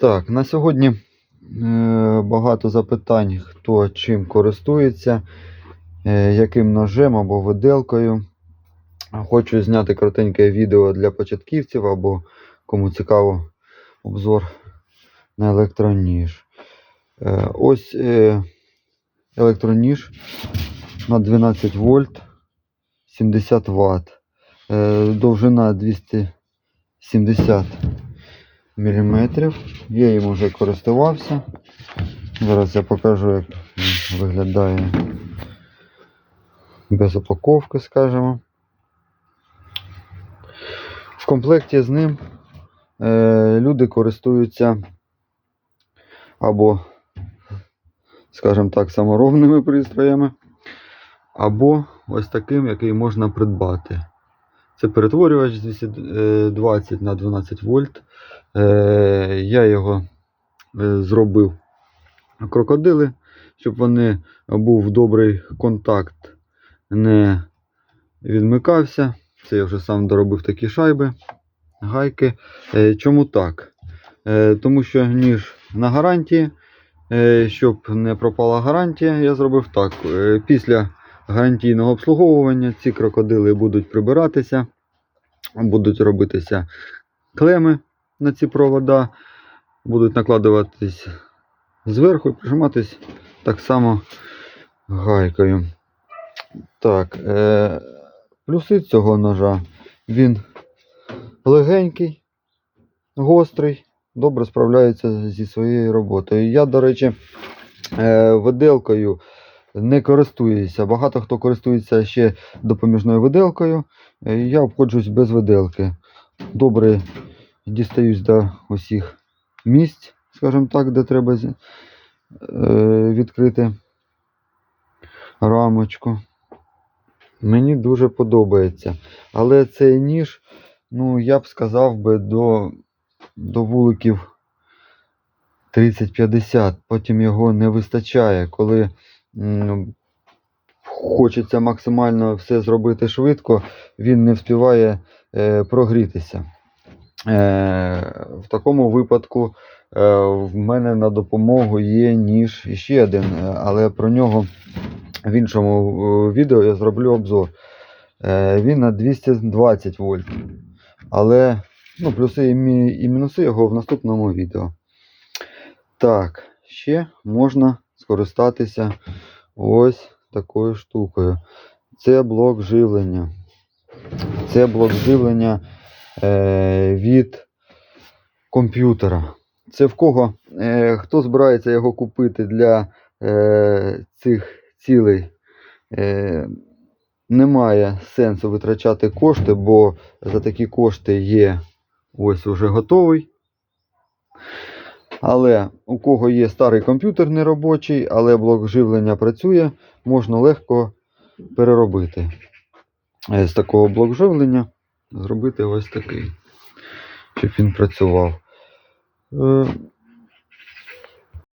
Так, на сьогодні е, багато запитань, хто чим користується, е, яким ножем або виделкою. Хочу зняти коротеньке відео для початківців або кому цікаво обзор на електроніж. Е, ось електроніж на 12 вольт 70 Вт. Довжина 270 мм. Я їм вже користувався. Зараз я покажу, як виглядає без упаковки, скажімо. В комплекті з ним е, люди користуються або, скажімо так, саморобними пристроями, або ось таким, який можна придбати. Це перетворювач з 220 на 12 вольт. Е, я його е, зробив крокодили, щоб вони був добрий контакт, не відмикався. Це я вже сам доробив такі шайби, гайки. Е, Чому так? Тому що ніж на гарантії, щоб не пропала гарантія, я зробив так. Після гарантійного обслуговування ці крокодили будуть прибиратися, будуть робитися клеми на ці провода, будуть накладуватись зверху і прижиматись так само гайкою. Так, е, плюси цього ножа. Він легенький, гострий, добре справляється зі своєю роботою. Я, до речі, е, виделкою не користуюся. Багато хто користується ще допоміжною виделкою. Е, Я обходжусь без виделки. Добре дістаюсь до усіх місць, скажімо так, де треба е, відкрити рамочку. Мені дуже подобається. Але цей ніж, ну, я б сказав би, до, до вуликів 30-50. Потім його не вистачає, коли хочеться максимально все зробити швидко, він не встигає е, прогрітися. Е, в такому випадку е, в мене на допомогу є ніж ще один, е, але про нього в іншому відео я зроблю обзор. Він на 220 вольт. Але ну, плюси і, мінуси його в наступному відео. Так, ще можна скористатися ось такою штукою. Це блок живлення. Це блок живлення від комп'ютера. Це в кого? Е, хто збирається його купити для е, цих цілей? Е, немає сенсу витрачати кошти, бо за такі кошти є ось уже готовий. Але у кого є старий комп'ютер неробочий, але блок живлення працює, можна легко переробити. Е, З такого блок живлення зробити ось такий, щоб він працював. Е,